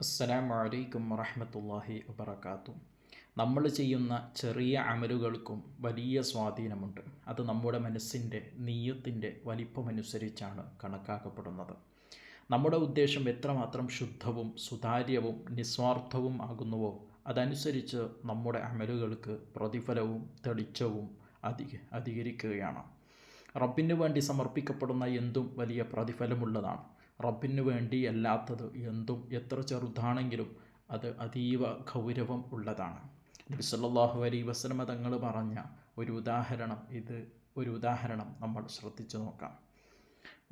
അസ്സലാമു അലൈക്കും വറഹമത്തല്ലാഹി വബറകാതുഹു. നമ്മൾ ചെയ്യുന്ന ചെറിയ അമലുകൾക്കും വലിയ സ്വാധീനമുണ്ട്. അത് നമ്മുടെ മനസ്സിന്റെ നീയത്തിന്റെ വലിപ്പമനുസരിച്ചാണ് കണക്കാക്കപ്പെടുന്നത്. നമ്മുടെ ഉദ്ദേശം എത്രമാത്രം ശുദ്ധവും സുതാര്യവും നിസ്വാർത്ഥവും ആകുന്നുവോ അതനുസരിച്ച് നമ്മുടെ അമലുകൾക്ക് പ്രതിഫലവും തെളിച്ചവും അധിക അധികരിക്കുകയാണ്. റബ്ബിന് വേണ്ടി സമർപ്പിക്കപ്പെടുന്ന എന്തും വലിയ പ്രതിഫലമുള്ളതാണ്. റബ്ബിന് വേണ്ടി അല്ലാത്തത് എന്തും എത്ര ചെറുതാണെങ്കിലും അത് അതീവ ഗൗരവം ഉള്ളതാണ്. നബി സല്ലല്ലാഹു അലൈഹി വസല്ലമ തങ്ങൾ പറഞ്ഞ ഒരു ഉദാഹരണം ഇത് ഒരു ഉദാഹരണം നമ്മൾ ശ്രദ്ധിച്ചു നോക്കാം.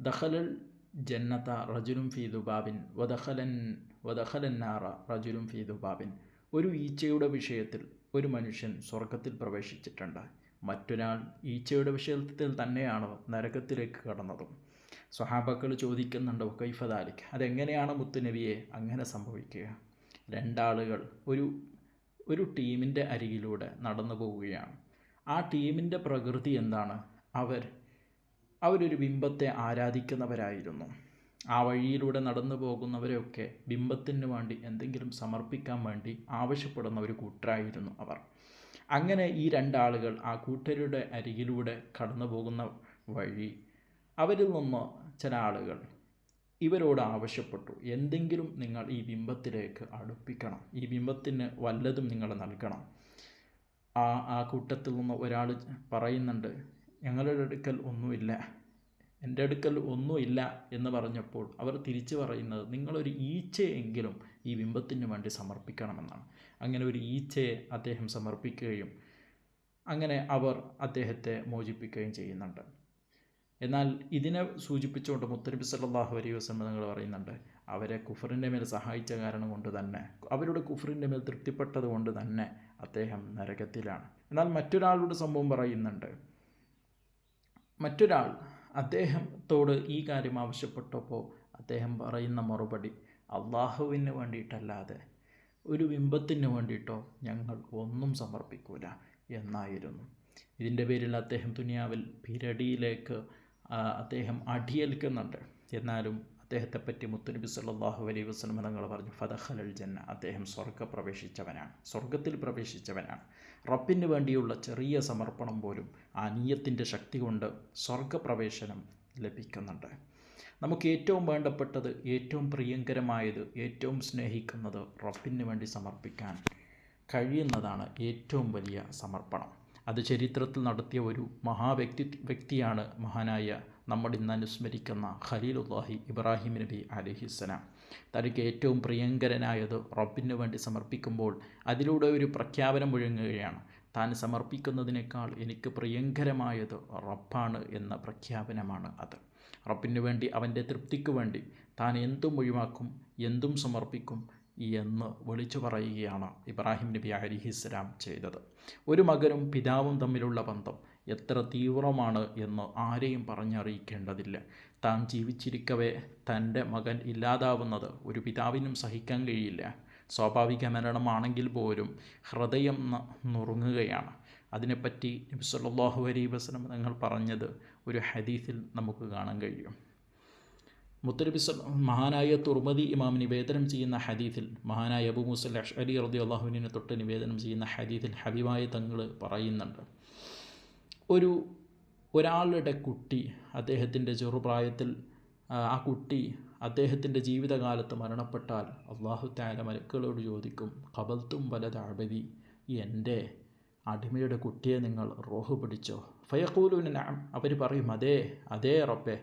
ദഖലൽ ജന്നത റജുലും ഫീ ദുബാബിൻ വദഖലൻ വദഖലൻ നാറ റജുലും ഫീ ദുബാബിൻ. ഒരു ഈച്ചയുടെ വിഷയത്തിൽ ഒരു മനുഷ്യൻ സ്വർഗത്തിൽ പ്രവേശിച്ചിട്ടുണ്ട്. മറ്റൊരാൾ ഈച്ചയുടെ വിഷയത്തിൽ തന്നെയാണ് നരകത്തിലേക്ക് കടന്നതും? സ്വഹാബക്കൾ ചോദിക്കുന്നുണ്ട് കൈഫദാലിക്ക് അതെങ്ങനെയാണ് മുത്തുനബിയെ അങ്ങനെ സംഭവിക്കുക? രണ്ടാളുകൾ ഒരു ഒരു ടീമിന്റെ അരികിലൂടെ നടന്നു പോവുകയാണ്. ആ ടീമിന്റെ പ്രകൃതി എന്താണ്? അവർ അവരൊരു ബിംബത്തെ ആരാധിക്കുന്നവരായിരുന്നു. ആ വഴിയിലൂടെ നടന്നു പോകുന്നവരെയൊക്കെ ബിംബത്തിന് വേണ്ടി എന്തെങ്കിലും സമർപ്പിക്കാൻ വേണ്ടി ആവശ്യപ്പെടുന്ന ഒരു കൂട്ടരായിരുന്നു അവർ. അങ്ങനെ ഈ രണ്ടാളുകൾ ആ കൂട്ടരുടെ അരികിലൂടെ കടന്നു പോകുന്ന വഴി അവരിൽ നിന്ന് ചില ആളുകൾ ഇവരോട് ആവശ്യപ്പെട്ടു. എന്തെങ്കിലും നിങ്ങൾ ഈ ബിംബത്തിലേക്ക് അടുപ്പിക്കണം. ഈ ബിംബത്തിന് വല്ലതും നിങ്ങൾ നൽകണം. ആ ആ കൂട്ടത്തിൽ നിന്ന് ഒരാൾ പറയുന്നുണ്ട് ഞങ്ങളുടെ അടുക്കൽ ഒന്നുമില്ല. എന്റെ അടുക്കൽ ഒന്നുമില്ല എന്ന് പറഞ്ഞപ്പോൾ അവർ തിരിച്ചു പറയുന്നത് നിങ്ങളൊരു ഈച്ചയെങ്കിലും ഈ ബിംബത്തിന് വേണ്ടി സമർപ്പിക്കണമെന്നാണ്. അങ്ങനെ ഒരു ഈച്ചയെ അദ്ദേഹം സമർപ്പിക്കുകയും അങ്ങനെ അവർ അദ്ദേഹത്തെ മോചിപ്പിക്കുകയും ചെയ്യുന്നുണ്ട്. എന്നാൽ ഇതിനെ സൂചിപ്പിച്ചുകൊണ്ട് മുത്തനബി സല്ലല്ലാഹു അലൈഹി വസല്ലം നിങ്ങൾ പറയുന്നുണ്ട് അവരെ കുഫറിന്റെ മേൽ സഹായിച്ച കാരണം കൊണ്ട് തന്നെ അവരുടെ കുഫറിന്റെ മേൽ തൃപ്തിപ്പെട്ടത് കൊണ്ട് തന്നെ അദ്ദേഹം നരകത്തിലാണ്. എന്നാൽ മറ്റൊരാളുടെ സംഭവം പറയുന്നുണ്ട് മറ്റൊരാൾ അദ്ദേഹത്തോട് ഈ കാര്യം ആവശ്യപ്പെട്ടപ്പോൾ അദ്ദേഹം പറയുന്ന മറുപടി അള്ളാഹുവിന് വേണ്ടിയിട്ടല്ലാതെ ഒരു ബിംബത്തിന് വേണ്ടിയിട്ടോ ഞങ്ങൾ ഒന്നും സമർപ്പിക്കൂല എന്നായിരുന്നു. ഇതിന്റെ പേരിൽ അദ്ദേഹം ദുനിയാവിൽ പിരടിയിലേക്ക് അദ്ദേഹം അടിയേൽക്കുന്നുണ്ട്. എന്നാലും അദ്ദേഹത്തെപ്പറ്റി മുത്തുനബി സല്ലാഹു അലൈഹി വസല്ലം തങ്ങൾ പറഞ്ഞു ഫതഖലൽ ജന്ന അദ്ദേഹം സ്വർഗ പ്രവേശിച്ചവനാണ് സ്വർഗത്തിൽ പ്രവേശിച്ചവനാണ്. റബ്ബിന് വേണ്ടിയുള്ള ചെറിയ സമർപ്പണം പോലും ആ നീയത്തിന്റെ ശക്തി കൊണ്ട് സ്വർഗപ്രവേശനം ലഭിക്കുന്നുണ്ട്. നമുക്ക് ഏറ്റവും വേണ്ടപ്പെട്ടത് ഏറ്റവും പ്രിയങ്കരമായത് ഏറ്റവും സ്നേഹിക്കുന്നത് റബ്ബിന് വേണ്ടി സമർപ്പിക്കാൻ കഴിയുന്നതാണ് ഏറ്റവും വലിയ സമർപ്പണം. അത് ചരിത്രത്തിൽ നടത്തിയ ഒരു മഹാവ്യക്തി വ്യക്തിയാണ് മഹാനായ നമ്മൾ ഇന്ന് അനുസ്മരിക്കുന്ന ഖലീലുല്ലാഹി ഇബ്രാഹിം നബി അലഹിസ്സലാം തനിക്ക് ഏറ്റവും പ്രിയങ്കരനായത് റബ്ബിന് വേണ്ടി സമർപ്പിക്കുമ്പോൾ അതിലൂടെ ഒരു പ്രഖ്യാപനം മുഴങ്ങുകയാണ്. താൻ സമർപ്പിക്കുന്നതിനേക്കാൾ എനിക്ക് പ്രിയങ്കരമായത് റബ്ബാണ് എന്ന പ്രഖ്യാപനമാണ് അത്. റബ്ബിന് വേണ്ടി അവന്റെ തൃപ്തിക്ക് വേണ്ടി താൻ എന്തും ഒഴിവാക്കും എന്തും സമർപ്പിക്കും എന്ന് വിളിച്ചു പറയുകയാണ് ഇബ്രാഹിം നബി അലിഹിസ്ലാം ചെയ്തത്. ഒരു മകനും പിതാവും തമ്മിലുള്ള ബന്ധം എത്ര തീവ്രമാണ് എന്ന് ആരെയും പറഞ്ഞറിയിക്കേണ്ടതില്ല. താൻ ജീവിച്ചിരിക്കവേ തന്റെ മകൻ ഇല്ലാതാവുന്നത് ഒരു പിതാവിനും സഹിക്കാൻ കഴിയില്ല. സ്വാഭാവിക മരണമാണെങ്കിൽ പോലും ഹൃദയം നുറുങ്ങുകയാണ്. അതിനെപ്പറ്റി നബി സല്ലല്ലാഹു വസ്ലം നിങ്ങൾ പറഞ്ഞത് ഒരു ഹദീസിൽ നമുക്ക് കാണാൻ കഴിയും. മുത്തനബി മഹാനായ തുർമതി ഇമാം നിവേദനം ചെയ്യുന്ന ഹദീഥിൽ മഹാനായ അബു മുസൽ അലി റതി അള്ളാഹുവിനെ തൊട്ട് നിവേദനം ചെയ്യുന്ന ഹദീഥിൽ ഹബീബായ തങ്ങൾ പറയുന്നുണ്ട്. ഒരു ഒരാളുടെ കുട്ടി അദ്ദേഹത്തിന്റെ ചെറുപ്രായത്തിൽ ആ കുട്ടി അദ്ദേഹത്തിന്റെ ജീവിതകാലത്ത് മരണപ്പെട്ടാൽ അള്ളാഹു താല മലക്കുകളോട് ചോദിക്കും കബൽത്തും വലതാഴ്വതി എന്റെ അടിമയുടെ കുട്ടിയെ നിങ്ങൾ റോഹ് പിടിച്ചോ? ഫയക്കൂലുവിന് അവർ പറയും അതേ അതേ റബ്ബേ.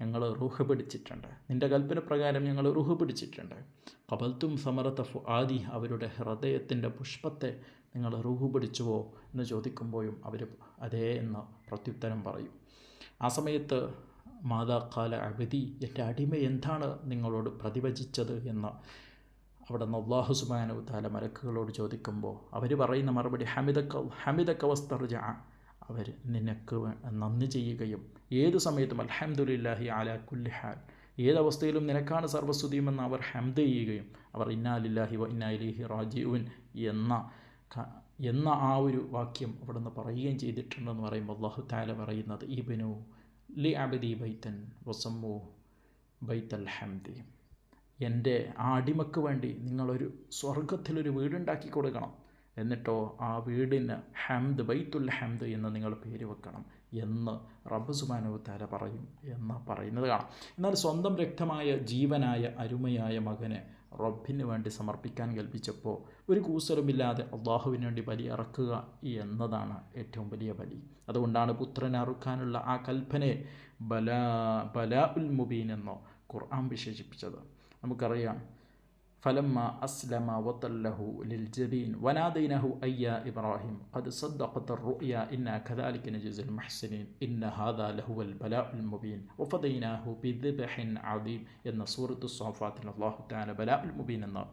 ഞങ്ങൾ റൂഹ് പിടിച്ചിട്ടുണ്ട്. നിന്റെ കൽപ്പന പ്രകാരം ഞങ്ങൾ റൂഹ് പിടിച്ചിട്ടുണ്ട്. കബൽത്തും സമരത്ത ആദി അവരുടെ ഹൃദയത്തിന്റെ പുഷ്പത്തെ നിങ്ങൾ റൂഹ് പിടിച്ചുവോ എന്ന് ചോദിക്കുമ്പോഴും അവർ അതേ എന്ന് പ്രത്യുത്തരം പറയും. ആ സമയത്ത് മാതാക്കാല അബദി എന്റെ അടിമ എന്താണ് നിങ്ങളോട് പ്രതിവചിച്ചത്? എന്ന് അവിടെ നിന്ന് അള്ളാഹു സുബാനു താല മലക്കുകളോട് ചോദിക്കുമ്പോൾ അവർ പറയുന്ന മറുപടി ഹമിദക്ക ഹമിദക്ക അവർ നിനക്ക് നന്ദി ചെയ്യുകയും ഏത് സമയത്തും അൽഹംദുലില്ലാഹി അല കുല്ലിഹാൽ ഏതവസ്ഥയിലും നിനക്കാണ് സർവസ്തുതിയുമെന്ന് അവർ ഹംദ് ചെയ്യുകയും അവർ ഇന്നാലില്ലാഹി വ ഇന്നാലിഹി റാജീവൻ എന്ന എന്ന ആ ഒരു വാക്യം അവിടെ നിന്ന് പറയുകയും ചെയ്തിട്ടുണ്ടെന്ന് പറയുമ്പോൾ അള്ളാഹു താല പറയുന്നത് ഇബനു ലി അബദി ബൈത്തൻ വസമ്മു ബൈത്തൽ ഹംദി. എന്റെ ആ അടിമക്ക് വേണ്ടി നിങ്ങളൊരു സ്വർഗത്തിലൊരു വീടുണ്ടാക്കി കൊടുക്കണം. എന്നിട്ടോ ആ വീടിന് ഹംദ് ബൈത്തുൽ ഹംദ് എന്ന് നിങ്ങൾ പേര് വെക്കണം എന്ന് റബ്ബ് സുബാനുത്താര പറയും എന്ന് പറയുന്നത് കാണാം. എന്നാൽ സ്വന്തം രക്തമായ ജീവനായ അരുമയായ മകനെ റബ്ബിന് വേണ്ടി സമർപ്പിക്കാൻ കൽപ്പിച്ചപ്പോൾ ഒരു കൂസലുമില്ലാതെ അള്ളാഹുവിന് വേണ്ടി ബലി അറക്കുക എന്നതാണ് ഏറ്റവും വലിയ ബലി. അതുകൊണ്ടാണ് പുത്രനെ അറുക്കാനുള്ള ആ കൽപ്പനയെ ബലാ ബലാ ഉൽ മുബീൻ എന്നോ ഖുർആൻ വിശേഷിപ്പിച്ചത്. നമുക്കറിയാം ഫലമ്മ അസ്ലമ വത്തല്ലഹു ലിൽ ജബീൻ വനാദൈനഹു അയ്യ ഇബ്രാഹിം അത് സദ്ദഖത്ത റുയ ഇന്ന ഖദാലിക്ക് നജീസുൽ മഹ്സനീൻ ഇന്ന ഹാദാ ലഹുവൽ ബലാ മുബീൻ ഒഫദൈനാഹു ബിദ്ബഹിൻ അദീം എന്ന സൂറത്ത് സോഫാത്തിൽ അള്ളാഹു താല ബലാ മുബീൻ എന്ന്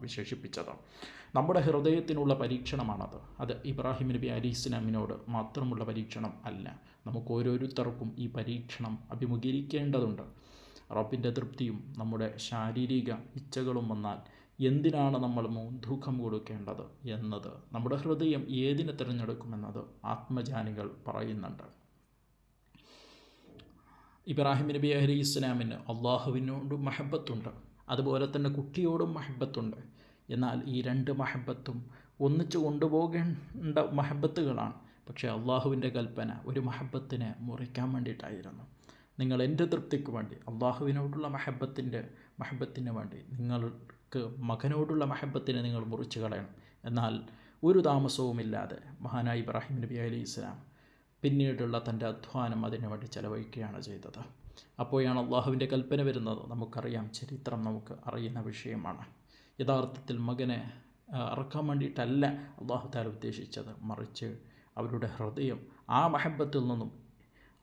നമ്മുടെ ഹൃദയത്തിനുള്ള പരീക്ഷണമാണത്. അത് ഇബ്രാഹിം നബി അലി ഇസ്ലാമിനോട് മാത്രമുള്ള പരീക്ഷണം അല്ല. നമുക്ക് ഓരോരുത്തർക്കും ഈ പരീക്ഷണം അഭിമുഖീകരിക്കേണ്ടതുണ്ട്. റബ്ബിന്റെ തൃപ്തിയും നമ്മുടെ ശാരീരിക ഇച്ഛകളും വന്നാൽ എന്തിനാണ് നമ്മൾ ദുഃഖം കൊടുക്കേണ്ടത് എന്നത്? നമ്മുടെ ഹൃദയം ഏതിനെ തിരഞ്ഞെടുക്കുമെന്നത് ആത്മജ്ഞാനികൾ പറയുന്നുണ്ട്. ഇബ്രാഹിം നബി അലി ഇസ്ലാമിന് അള്ളാഹുവിനോടും മഹബത്തുണ്ട്. അതുപോലെ തന്നെ കുട്ടിയോടും മഹബത്തുണ്ട്. എന്നാൽ ഈ രണ്ട് മഹബത്തും ഒന്നിച്ചു കൊണ്ടുപോകേണ്ട മഹബത്തുകളാണ്. പക്ഷേ അള്ളാഹുവിന്റെ കൽപ്പന ഒരു മഹബത്തിനെ മുറിക്കാൻ വേണ്ടിയിട്ടായിരുന്നു. നിങ്ങൾ എന്റെ തൃപ്തിക്ക് വേണ്ടി അള്ളാഹുവിനോടുള്ള മഹബത്തിന്റെ മഹബത്തിന് വേണ്ടി നിങ്ങൾക്ക് മകനോടുള്ള മഹബത്തിനെ നിങ്ങൾ മുറിച്ച് കളയണം. എന്നാൽ ഒരു താമസവുമില്ലാതെ മഹാനായി ഇബ്രാഹിം നബി അലി ഇസ്ലാം പിന്നീടുള്ള തന്റെ അധ്വാനം അതിനു വേണ്ടി ചെലവഴിക്കുകയാണ് ചെയ്തത്. അപ്പോഴാണ് അള്ളാഹുവിന്റെ കൽപ്പന വരുന്നത്. നമുക്കറിയാം ചരിത്രം നമുക്ക് അറിയുന്ന വിഷയമാണ്. യഥാർത്ഥത്തിൽ മകനെ അറക്കാൻ വേണ്ടിയിട്ടല്ല അള്ളാഹു ഉദ്ദേശിച്ചത്. മറിച്ച് അവരുടെ ഹൃദയം ആ മഹബത്തിൽ നിന്നും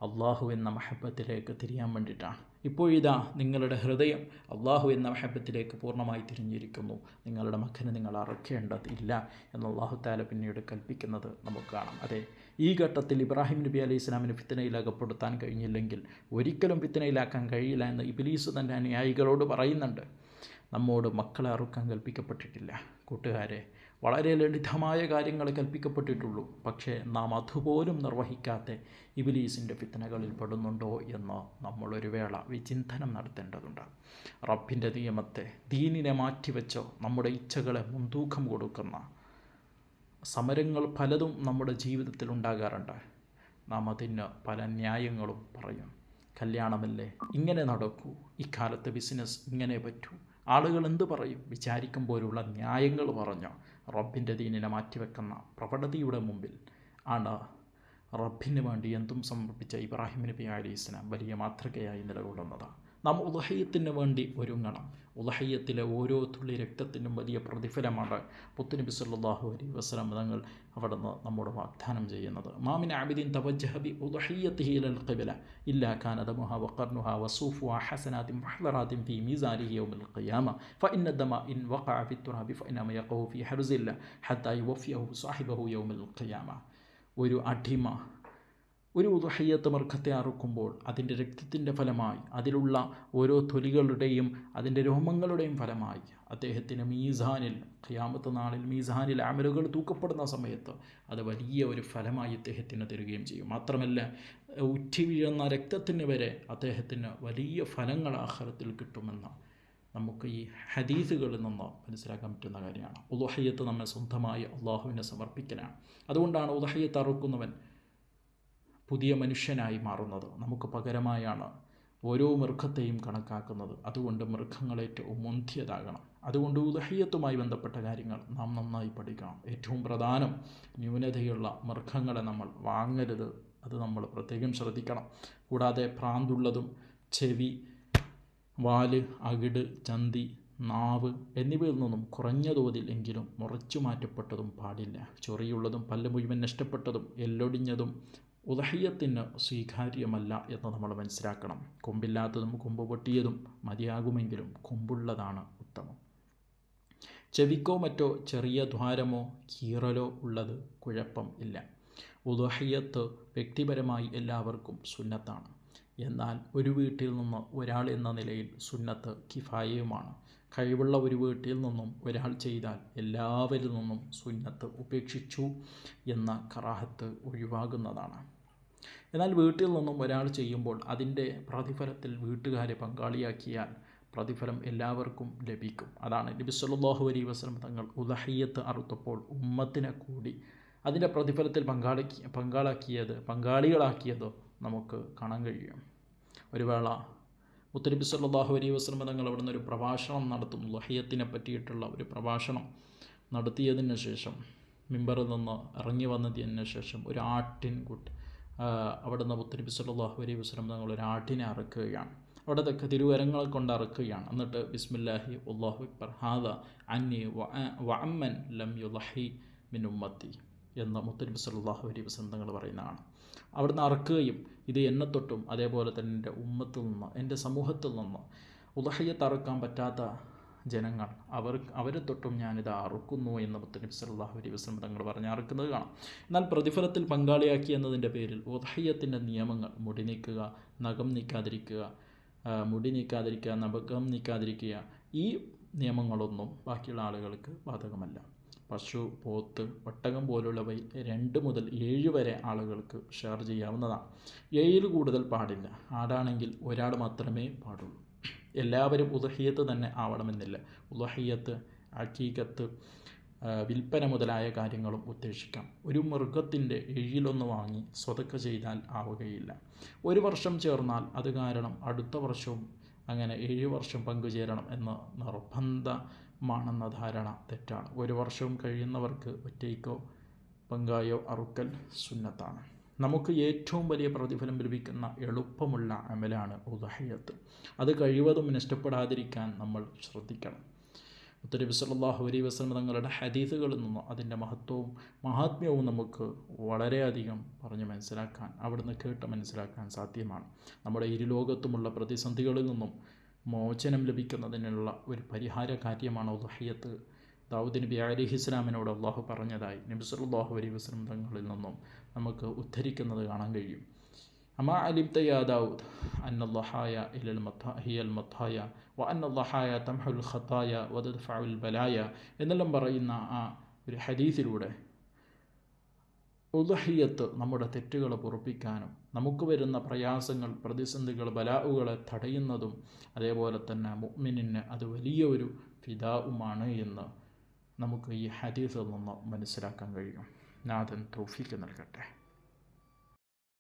അള്ളാഹു എന്ന മഹബത്തിലേക്ക് തിരിയാൻ വേണ്ടിയിട്ടാണ്. ഇപ്പോഴിതാ നിങ്ങളുടെ ഹൃദയം അള്ളാഹു എന്ന മഹബത്തിലേക്ക് പൂർണമായി തിരിഞ്ഞിരിക്കുന്നു. നിങ്ങളുടെ മകന് നിങ്ങൾ അറക്കേണ്ടതില്ല എന്ന് അള്ളാഹു താല പിന്നീട് കൽപ്പിക്കുന്നത് നമുക്ക് കാണാം. അതെ ഈ ഘട്ടത്തിൽ ഇബ്രാഹിം നബി അലൈഹി ഇസ്ലാമിന് ഫിത്തനയിൽ അകപ്പെടുത്താൻ കഴിഞ്ഞില്ലെങ്കിൽ ഒരിക്കലും ഫിത്തനയിലാക്കാൻ കഴിയില്ല എന്ന് ഇബിലീസ് തന്നെ അനുയായികളോട് പറയുന്നുണ്ട്. നമ്മോട് മക്കളെ അറുക്കാൻ കൽപ്പിക്കപ്പെട്ടിട്ടില്ല. കൂട്ടുകാരെ വളരെ ലളിതമായ കാര്യങ്ങൾ കൽപ്പിക്കപ്പെട്ടിട്ടുള്ളൂ. പക്ഷേ നാം അതുപോലും നിർവഹിക്കാത്ത ഇബിലീസിന്റെ ഫിത്തനകളിൽ പെടുന്നുണ്ടോ എന്ന് നമ്മളൊരു വേള വിചിന്തനം നടത്തേണ്ടതുണ്ട്. റബ്ബിന്റെ നിയമത്തെ ദീനിനെ മാറ്റിവെച്ചോ നമ്മുടെ ഇച്ഛകളെ മുൻതൂക്കം കൊടുക്കുന്ന സമരങ്ങൾ പലതും നമ്മുടെ ജീവിതത്തിൽ ഉണ്ടാകാറുണ്ട്. നാം അതിന് പല ന്യായങ്ങളും പറയും. കല്യാണമല്ലേ? ഇങ്ങനെ നടക്കൂ. ഇക്കാലത്ത് ബിസിനസ് ഇങ്ങനെ പറ്റൂ. ആളുകൾ എന്ത് പറയും? വിചാരിക്കുമ്പോഴുള്ള ന്യായങ്ങൾ പറഞ്ഞോ. റബ്ബിന്റെ ദീനിനെ മാറ്റിവെക്കുന്ന പ്രവണതയുടെ മുമ്പിൽ ആണ് റബ്ബിന് വേണ്ടി എന്തും സമർപ്പിച്ച ഇബ്രാഹിം നബി അലി ഇസ്ലാം വലിയ മാതൃകയായി നിലകൊള്ളുന്നത്. നാം ഉദഹയത്തിന് വേണ്ടി ഒരുങ്ങണം. ഉദഹയ്യത്തിലെ ഓരോ തുള്ളി രക്തത്തിനും വലിയ പ്രതിഫലമാണ് പുത്തുനബി സല്ലാഹു അലൈ വസ്ലാം തങ്ങൾ അവിടെ നിന്ന് നമ്മോട് വാഗ്ദാനം ചെയ്യുന്നത്. മാമിൻ ആബിദീൻ തവജ്ജഹബി ഉദഹയ്യത്തിഹിലൽ ഖിബല. ഇല്ലാ കാന ദമുഹ വഖർനുഹ വസൂഫു ഹസനാദിം വഹ്ലറാദിം ഫി മീസാനിഹി യൗമിൽ ഖിയാമ. ഫഇന്ന ദമ ഇൻ വഖഅ ഫി തുറാബി ഫഇന്നമ യഖൂ ഫി ഹർസില്ല ഹത്താ യുവഫിയഹു സാഹിബഹു യൗമിൽ ഖിയാമ. ഒരു അടിമ ഒരു ഉദഹയ്യത്ത് മൃഗത്തെ അറുക്കുമ്പോൾ അതിന്റെ രക്തത്തിന്റെ ഫലമായി അതിലുള്ള ഓരോ തൊലികളുടെയും അതിന്റെ രോമങ്ങളുടെയും ഫലമായി. അദ്ദേഹത്തിന് മീസാനിൽ ഖിയാമത്ത് നാളിൽ മീസാനിൽ അമലുകൾ തൂക്കപ്പെടുന്ന സമയത്ത് അത് വലിയ ഒരു ഫലമായി അദ്ദേഹത്തിന് തരികയും ചെയ്യും. മാത്രമല്ല ഉറ്റി വീഴുന്ന രക്തത്തിന് വരെ അദ്ദേഹത്തിന് വലിയ ഫലങ്ങൾ ആഹാരത്തിൽ കിട്ടുമെന്ന് നമുക്ക് ഈ ഹദീസുകളിൽ നിന്ന് മനസ്സിലാക്കാൻ പറ്റുന്ന കാര്യമാണ്. ഉദഹയ്യത്ത് നമ്മെ സ്വന്തമായി അള്ളാഹുവിനെ സമർപ്പിക്കലാണ്. അതുകൊണ്ടാണ് ഉദഹയ്യത്ത് അറുക്കുന്നവൻ പുതിയ മനുഷ്യനായി മാറുന്നത്. നമുക്ക് പകരമായാണ് ഓരോ മൃഗത്തെയും കണക്കാക്കുന്നത്. അതുകൊണ്ട് മൃഗങ്ങളേറ്റവും മുന്തിയതാകണം. അതുകൊണ്ട് ഉദഹയ്യത്തുമായി ബന്ധപ്പെട്ട കാര്യങ്ങൾ നാം നന്നായി പഠിക്കണം. ഏറ്റവും പ്രധാനം ന്യൂനതയുള്ള മൃഗങ്ങളെ നമ്മൾ വാങ്ങരുത്. അത് നമ്മൾ പ്രത്യേകം ശ്രദ്ധിക്കണം. കൂടാതെ പ്രാന്തുള്ളതും ചെവി വാൽ അകിട് ചന്തി നാവ് എന്നിവയിൽ നിന്നും കുറഞ്ഞ തോതിൽ എങ്കിലും മുറച്ചു മാറ്റപ്പെട്ടതും പാടില്ല. ചൊറിയുള്ളതും പല്ല് മുഴുവൻ നഷ്ടപ്പെട്ടതും എല്ലൊടിഞ്ഞതും ഉദഹയ്യത്തിന് സ്വീകാര്യമല്ല എന്ന് നമ്മൾ മനസ്സിലാക്കണം. കൊമ്പില്ലാത്തതും കൊമ്പ് പൊട്ടിയതും മതിയാകുമെങ്കിലും കൊമ്പുള്ളതാണ് ഉത്തമം. ചെവിക്കോ മറ്റോ ചെറിയ ദ്വാരമോ കീറലോ ഉള്ളത് കുഴപ്പം ഇല്ല. ഉദഹയ്യത്ത് വ്യക്തിപരമായി എല്ലാവർക്കും സുന്നത്താണ്. എന്നാൽ ഒരു വീട്ടിൽ നിന്ന് ഒരാൾ എന്ന നിലയിൽ സുന്നത്ത് കിഫായയുമാണ്. കഴിവുള്ള ഒരു വീട്ടിൽ നിന്നും ഒരാൾ ചെയ്താൽ എല്ലാവരിൽ നിന്നും സുന്നത്ത് ഉപേക്ഷിച്ചു എന്ന കറാഹത്ത് ഒഴിവാകുന്നതാണ്. എന്നാൽ വീട്ടിൽ നിന്നും ഒരാൾ ചെയ്യുമ്പോൾ അതിന്റെ പ്രതിഫലത്തിൽ വീട്ടുകാരെ പങ്കാളിയാക്കിയാൽ പ്രതിഫലം എല്ലാവർക്കും ലഭിക്കും. അതാണ് നബി സല്ലല്ലാഹു അലൈഹി വസല്ലം തങ്ങൾ ഉദഹയ്യത്ത് അറുത്തപ്പോൾ ഉമ്മത്തിനെ കൂടി അതിന്റെ പ്രതിഫലത്തിൽ പങ്കാളി പങ്കാളാക്കിയത് പങ്കാളികളാക്കിയതോ നമുക്ക് കാണാൻ കഴിയും. ഒരു വേള മുത്തനബി സല്ലാഹു അലൈഹി വസ്ലമ തങ്ങൾ അവിടുന്ന് ഒരു പ്രഭാഷണം നടത്തുന്നു ലഹയ്യത്തിനെ പറ്റിയിട്ടുള്ള ഒരു പ്രഭാഷണം നടത്തിയതിന് ശേഷം മിമ്പറിൽ നിന്ന് ഇറങ്ങി വന്നതിന് ശേഷം ഒരു ആട്ടിൻ കുട്ടി അവിടുന്ന് മുത്തനബി സല്ലാഹു അലൈഹി വസ്ലം തങ്ങൾ ഒരു ആട്ടിനെ അറക്കുകയാണ്. അവിടുത്തെ തിരുവരങ്ങളെ കൊണ്ട് അറക്കുകയാണ്. എന്നിട്ട് ബിസ്മില്ലാഹി അള്ളാഹു അക്ബർ ഹാദ അന്നി വഅമ്മൻ ലം യുലഹി മിൻ ഉമ്മത്തി. എന്ന് മുത്തനബി സല്ലല്ലാഹു അലൈഹി വസല്ലം തങ്ങൾ പറയുന്നതാണ്. അവിടുന്ന് അറക്കുകയും ഇത് എന്നെ തൊട്ടും അതേപോലെ തന്നെ എന്റെ ഉമ്മത്തിൽ നിന്ന് എന്റെ സമൂഹത്തിൽ നിന്ന് ഉദഹയ്യത്ത് അറക്കാൻ പറ്റാത്ത ജനങ്ങൾ അവർ അവരെ തൊട്ടും ഞാനിത് അറുക്കുന്നു എന്ന് മുത്തനബി സല്ലല്ലാഹു അലൈഹി വസ്ലം തങ്ങൾ പറഞ്ഞ് അറുക്കുന്നത് കാണാം. എന്നാൽ പ്രതിഫലത്തിൽ പങ്കാളിയാക്കി എന്നതിന്റെ പേരിൽ ഉദഹയ്യത്തിന്റെ നിയമങ്ങൾ മുടി നീക്കുക നഖം നീക്കാതിരിക്കുക മുടി നീക്കാതിരിക്കുക നഖം നീക്കാതിരിക്കുക ഈ നിയമങ്ങളൊന്നും ബാക്കിയുള്ള ആളുകൾക്ക് ബാധകമല്ല. പശു പോത്ത് ഒട്ടകം പോലുള്ളവയിൽ രണ്ട് മുതൽ ഏഴ് വരെ ആളുകൾക്ക് ഷെയർ ചെയ്യാവുന്നതാണ്. ഏഴിൽ കൂടുതൽ പാടില്ല. ആടാണെങ്കിൽ ഒരാൾ മാത്രമേ പാടുള്ളൂ. എല്ലാവരും ഉദഹിയത്ത് തന്നെ ആവണമെന്നില്ല. ഉദഹിയത്ത് അക്കീകത്ത് വിൽപ്പന മുതലായ കാര്യങ്ങളും ഉദ്ദേശിക്കാം. ഒരു മൃഗത്തിന്റെ എഴിലൊന്ന് വാങ്ങി സ്വതക്ക ചെയ്താൽ ആവുകയില്ല. ഒരു വർഷം ചേർന്നാൽ അത് കാരണം അടുത്ത വർഷവും അങ്ങനെ ഏഴ് വർഷം പങ്കുചേരണം എന്ന് നിർബന്ധമാണെന്ന ധാരണ തെറ്റാണ്. ഒരു വർഷവും കഴിയുന്നവർക്ക് ഒറ്റയ്ക്കോ പങ്കായോ അറുക്കൽ സുന്നത്താണ്. നമുക്ക് ഏറ്റവും വലിയ പ്രതിഫലം ലഭിക്കുന്ന എളുപ്പമുള്ള അമലാണ് ഉദഹയത്ത് അത് കഴിവതും നഷ്ടപ്പെടാതിരിക്കാൻ നമ്മൾ ശ്രദ്ധിക്കണം. മുത്തനബി സല്ലല്ലാഹു അലൈഹി വസ്ലം തങ്ങളുടെ ഹദീസുകളിൽ നിന്നും അതിന്റെ മഹത്വവും മഹാത്മ്യവും നമുക്ക് വളരെയധികം പറഞ്ഞ് മനസ്സിലാക്കാൻ അവിടുന്ന് കേട്ട് മനസ്സിലാക്കാൻ സാധ്യമാണ്. നമ്മുടെ ഇരുലോകത്തുമുള്ള പ്രതിസന്ധികളിൽ നിന്നും മോചനം ലഭിക്കുന്നതിനുള്ള ഒരു പരിഹാര കാര്യമാണ് ഉദഹയ്യത്ത് ദാവൂദ് നബി അലിഹി ഇസ്ലാമിനോട് അള്ളാഹു പറഞ്ഞതായി. നബി അലൈഹി വസല്ലം തങ്ങളിൽ നിന്നും നമുക്ക് ഉദ്ധരിക്കുന്നത് കാണാൻ കഴിയും. അമാ അലിംത യാ ദാവൂദ്? അന്നല്ലാഹായ ഇലൽ ഹിയൽ മത്തായ വ അന്നല്ലാഹായ തംഹുൽ ഖത്തായ വദഫഉൽ ബലായ എന്നെല്ലാം പറയുന്ന ആ ഒരു ഹദീസിലൂടെ ഉദഹിയത്ത് നമ്മുടെ തെറ്റുകളെ പൊറുപ്പിക്കാനും നമുക്ക് വരുന്ന പ്രയാസങ്ങൾ പ്രതിസന്ധികൾ ബലാവുകളെ തടയുന്നതും അതേപോലെ തന്നെ മുഅ്മിനിന് അത് വലിയൊരു ഫിദാവുമാണ് എന്ന് നമുക്ക് ഈ ഹദീസിൽ നിന്ന് മനസ്സിലാക്കാൻ കഴിയും. നാഥൻ തൗഫീക്ക് നൽകട്ടെ.